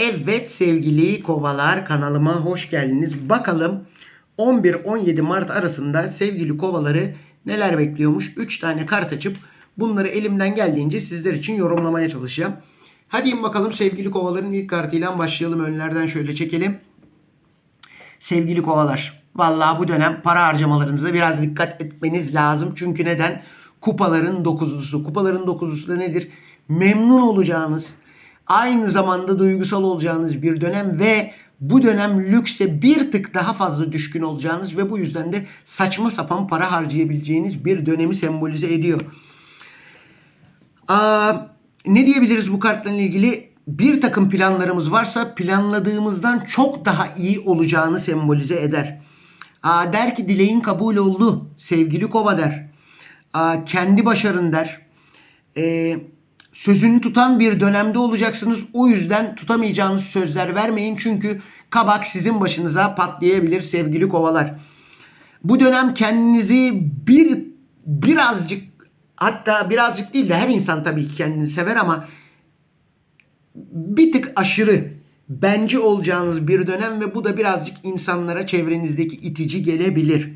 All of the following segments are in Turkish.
Evet sevgili kovalar kanalıma hoş geldiniz. Bakalım 11-17 Mart arasında sevgili kovaları neler bekliyormuş. 3 tane kart açıp bunları elimden geldiğince sizler için yorumlamaya çalışacağım. Hadi bakalım sevgili kovaların ilk kartıyla başlayalım. Önlerden şöyle çekelim. Sevgili kovalar, vallahi bu dönem para harcamalarınıza biraz dikkat etmeniz lazım. Çünkü neden? Kupaların dokuzlusu. Kupaların dokuzlusu da nedir? Memnun olacağınız, aynı zamanda duygusal olacağınız bir dönem ve bu dönem lükse bir tık daha fazla düşkün olacağınız ve bu yüzden de saçma sapan para harcayabileceğiniz bir dönemi sembolize ediyor. Aa, ne diyebiliriz bu kartla ilgili? Bir takım planlarımız varsa planladığımızdan çok daha iyi olacağını sembolize eder. Aa, der ki dileğin kabul oldu sevgili kova der. Aa, kendi başarın der. Ee, sözünü tutan bir dönemde olacaksınız. O yüzden tutamayacağınız sözler vermeyin. Çünkü kabak sizin başınıza patlayabilir sevgili kovalar. Bu dönem kendinizi bir birazcık hatta birazcık değil de her insan tabii ki kendini sever ama bir tık aşırı bence olacağınız bir dönem ve bu da birazcık insanlara çevrenizdeki itici gelebilir.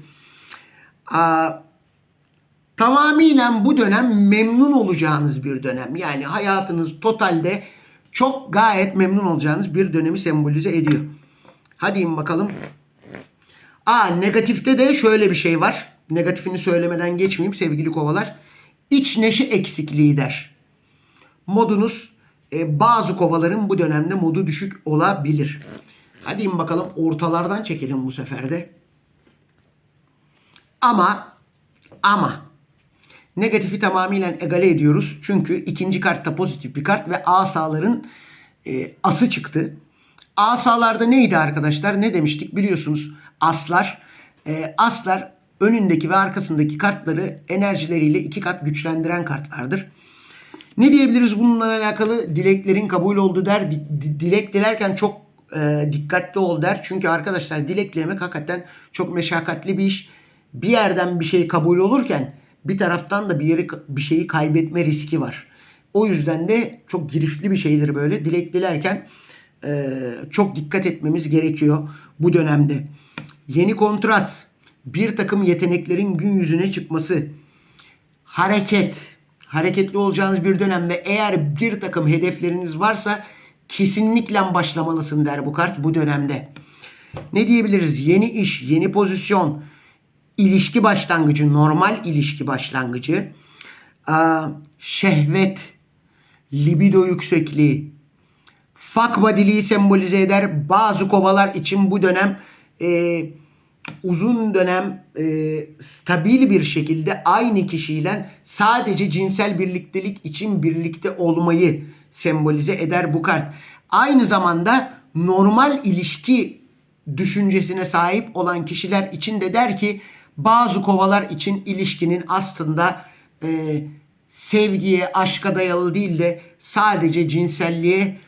Aa, tamamıyla bu dönem memnun olacağınız bir dönem. Yani hayatınız totalde çok gayet memnun olacağınız bir dönemi sembolize ediyor. Hadi in bakalım. Aa negatifte de şöyle bir şey var. Negatifini söylemeden geçmeyeyim sevgili kovalar. İç neşe eksikliği der. Modunuz e, bazı kovaların bu dönemde modu düşük olabilir. Hadi in bakalım ortalardan çekelim bu sefer de. Ama ama negatifi tamamıyla egale ediyoruz. Çünkü ikinci kartta pozitif bir kart ve asaların e, ası çıktı. Asalarda neydi arkadaşlar? Ne demiştik? Biliyorsunuz aslar. E, aslar önündeki ve arkasındaki kartları enerjileriyle iki kat güçlendiren kartlardır. Ne diyebiliriz bununla alakalı? Dileklerin kabul oldu der. Di- di- dilek dilerken çok e, dikkatli ol der. Çünkü arkadaşlar dilek dilemek hakikaten çok meşakkatli bir iş. Bir yerden bir şey kabul olurken bir taraftan da bir yeri bir şeyi kaybetme riski var. O yüzden de çok girifli bir şeydir böyle. Dilek dilerken e, çok dikkat etmemiz gerekiyor bu dönemde. Yeni kontrat, bir takım yeteneklerin gün yüzüne çıkması, hareket, hareketli olacağınız bir dönem ve eğer bir takım hedefleriniz varsa kesinlikle başlamalısın der bu kart bu dönemde. Ne diyebiliriz? Yeni iş, yeni pozisyon, ilişki başlangıcı, normal ilişki başlangıcı, şehvet, libido yüksekliği, fuck body'liği sembolize eder. Bazı kovalar için bu dönem e, uzun dönem e, stabil bir şekilde aynı kişiyle sadece cinsel birliktelik için birlikte olmayı sembolize eder bu kart. Aynı zamanda normal ilişki düşüncesine sahip olan kişiler için de der ki bazı kovalar için ilişkinin aslında e, sevgiye, aşka dayalı değil de sadece cinselliğe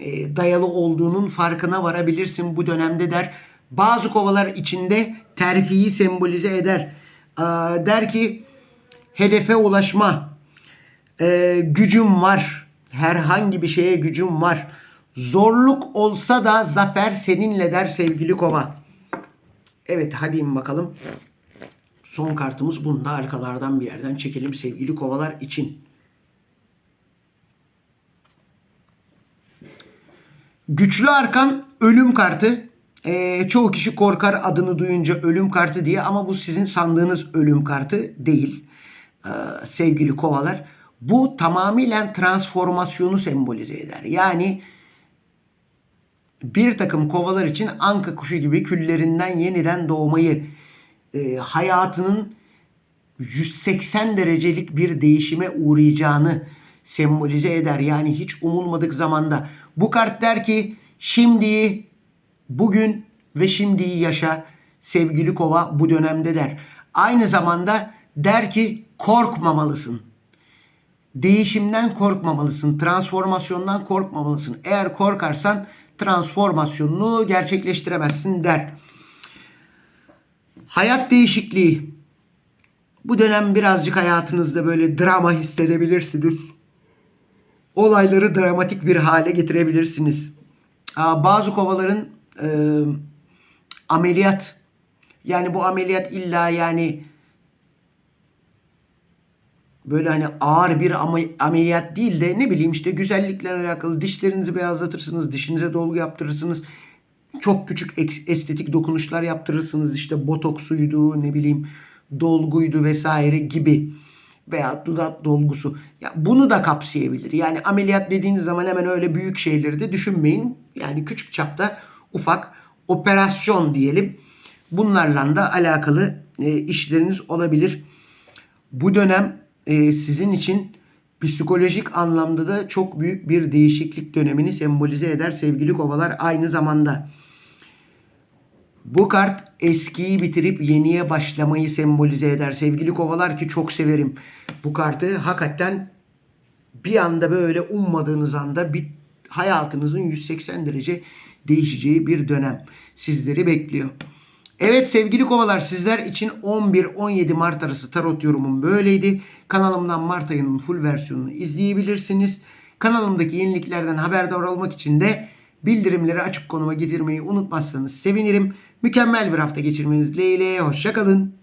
e, dayalı olduğunun farkına varabilirsin bu dönemde der. Bazı kovalar içinde terfiyi sembolize eder. Aa, der ki hedefe ulaşma, e, gücüm var, herhangi bir şeye gücüm var. Zorluk olsa da zafer seninle der sevgili kova. Evet hadi in bakalım. Son kartımız bunda arkalardan bir yerden çekelim sevgili kovalar için. Güçlü arkan ölüm kartı. Ee, çoğu kişi korkar adını duyunca ölüm kartı diye ama bu sizin sandığınız ölüm kartı değil. Ee, sevgili kovalar. Bu tamamıyla transformasyonu sembolize eder. Yani bir takım kovalar için anka kuşu gibi küllerinden yeniden doğmayı, e, hayatının 180 derecelik bir değişime uğrayacağını sembolize eder. Yani hiç umulmadık zamanda. Bu kart der ki şimdi, bugün ve şimdiyi yaşa sevgili kova bu dönemde der. Aynı zamanda der ki korkmamalısın. Değişimden korkmamalısın. Transformasyondan korkmamalısın. Eğer korkarsan transformasyonunu gerçekleştiremezsin der. Hayat değişikliği. Bu dönem birazcık hayatınızda böyle drama hissedebilirsiniz. Olayları dramatik bir hale getirebilirsiniz. Bazı kovaların e, ameliyat yani bu ameliyat illa yani böyle hani ağır bir ameliyat değil de ne bileyim işte güzellikle alakalı dişlerinizi beyazlatırsınız, dişinize dolgu yaptırırsınız. Çok küçük estetik dokunuşlar yaptırırsınız işte botoksuydu ne bileyim dolguydu vesaire gibi veya dudak dolgusu. Ya bunu da kapsayabilir. Yani ameliyat dediğiniz zaman hemen öyle büyük şeyleri de düşünmeyin. Yani küçük çapta ufak operasyon diyelim. Bunlarla da alakalı e, işleriniz olabilir. Bu dönem e, sizin için psikolojik anlamda da çok büyük bir değişiklik dönemini sembolize eder sevgili kovalar aynı zamanda. Bu kart eskiyi bitirip yeniye başlamayı sembolize eder. Sevgili kovalar ki çok severim. Bu kartı hakikaten bir anda böyle ummadığınız anda bir hayatınızın 180 derece değişeceği bir dönem sizleri bekliyor. Evet sevgili kovalar sizler için 11-17 Mart arası tarot yorumum böyleydi. Kanalımdan Mart ayının full versiyonunu izleyebilirsiniz. Kanalımdaki yeniliklerden haberdar olmak için de bildirimleri açık konuma getirmeyi unutmazsanız sevinirim. Mükemmel bir hafta geçirmeniz dileğiyle. Hoşçakalın.